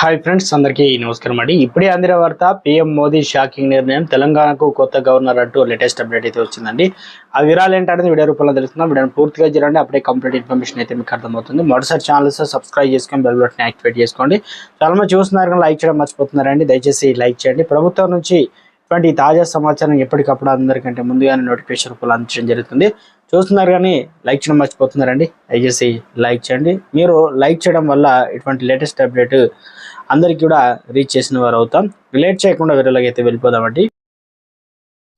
Hi friends అందరికీ నమస్కారం అండి. ఇప్పుడే అందిన వార్త పీఎం మోదీ షాకింగ్ నిర్ణయం తెలంగాణకు కొత్త గవర్నర్ అంటూ లేటెస్ట్ అప్డేట్ అయితే వచ్చిందండి. ఆ విరాలు ఏంటనేది వీడియో రూపంలో తెలుస్తున్నాం. వీడియోని పూర్తిగా చూడండి అప్పుడే కంప్లీట్ ఇన్ఫర్మేషన్ అయితే మీకు అర్థమవుతుంది. మొదటిసారి ఛానల్ సబ్స్క్రైబ్ చేసుకొని బెల్ బటన్ యాక్టివేట్ చేసుకోండి. చాలా మంది చూస్తున్నారు కానీ లైక్ చేయడం మర్చిపోతున్నారండి. దయచేసి లైక్ చేయండి. ప్రభుత్వం నుంచి ఇటువంటి తాజా సమాచారం ఎప్పటికప్పుడు అందరికంటే ముందుగానే నోటిఫికేషన్ రూపంలో అందించడం జరుగుతుంది. చూస్తున్నారు కానీ లైక్ చేయడం మర్చిపోతున్నారండి. దయచేసి లైక్ చేయండి. మీరు లైక్ చేయడం వల్ల ఇటువంటి లేటెస్ట్ అప్డేట్ అందరికీ కూడా రీచ్ చేసిన వారు అవుతాం. రిలేట్ చేయకుండా వేరేలాగా అయితే వెళ్ళిపోదామండి.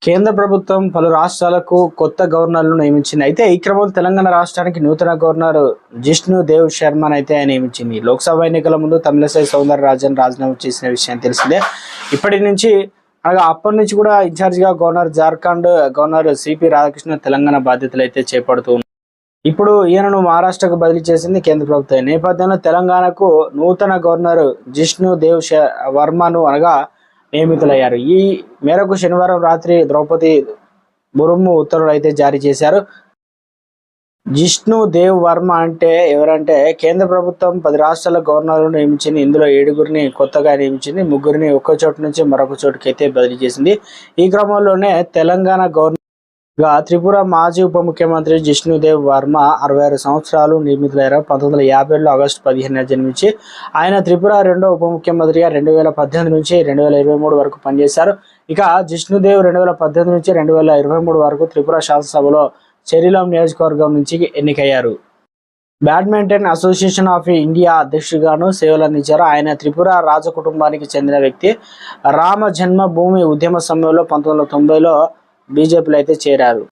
కేంద్ర ప్రభుత్వం పలు రాష్ట్రాలకు కొత్త గవర్నర్లు నియమించింది. అయితే ఈ క్రమంలో తెలంగాణ రాష్ట్రానికి నూతన గవర్నర్ జిష్ణు దేవ్ శర్మను అయితే నియమించింది. లోక్సభ ఎన్నికల ముందు తమిళసై సౌందర రాజన్ రాజీనామా చేసిన విషయం తెలిసిందే. ఇప్పటి నుంచి అనగా అప్పటి నుంచి కూడా ఇన్ఛార్జిగా governor Jharkhand governor CP Radhakrishna Telangana బాధ్యతలు అయితే చేపడుతూ ఇప్పుడు ఈయనను మహారాష్ట్రకు బదిలీ చేసింది కేంద్ర ప్రభుత్వం. నేపథ్యంలో తెలంగాణకు నూతన గవర్నర్ జిష్ణు దేవ్ వర్మను అనగా నియమితులయ్యారు. ఈ మేరకు శనివారం రాత్రి ద్రౌపది ముర్ము ఉత్తర్వులు అయితే జారీ చేశారు. జిష్ణు దేవ్ వర్మ అంటే ఎవరంటే కేంద్ర ప్రభుత్వం పది రాష్ట్రాల గవర్నర్లను నియమించింది. ఇందులో ఏడుగురిని కొత్తగా నియమించింది. ముగ్గురిని ఒక్క చోటు నుంచి మరొక చోటుకైతే బదిలీ చేసింది. ఈ క్రమంలోనే తెలంగాణ గవర్నర్గా త్రిపుర మాజీ ఉప ముఖ్యమంత్రి జిష్ణుదేవ్ వర్మ అరవై ఆరు సంవత్సరాలు నియమితులయ్యారు పంతొమ్మిది వందల యాభైలో ఆగస్టు పదిహేను జన్మించి ఆయన త్రిపుర రెండో ఉప ముఖ్యమంత్రిగా రెండు వేల పద్దెనిమిది నుంచి రెండు వేల ఇరవై మూడు వరకు పనిచేశారు. ఇక జిష్ణుదేవ్ రెండు వేల పద్దెనిమిది నుంచి రెండు వేల ఇరవై మూడు వరకు త్రిపుర శాసనసభలో చెరిలం నియోజకవర్గం నుంచి ఎన్నికయ్యారు. బ్యాడ్మింటన్ అసోసియేషన్ ఆఫ్ ఇండియా అధ్యక్షుడిగాను సేవలు అందించారు ఆయన త్రిపుర రాజ కుటుంబానికి చెందిన వ్యక్తి. రామ జన్మభూమి ఉద్యమ సమయంలో పంతొమ్మిది వందల తొంభైలో బీజేపీలో అయితే చేరారు.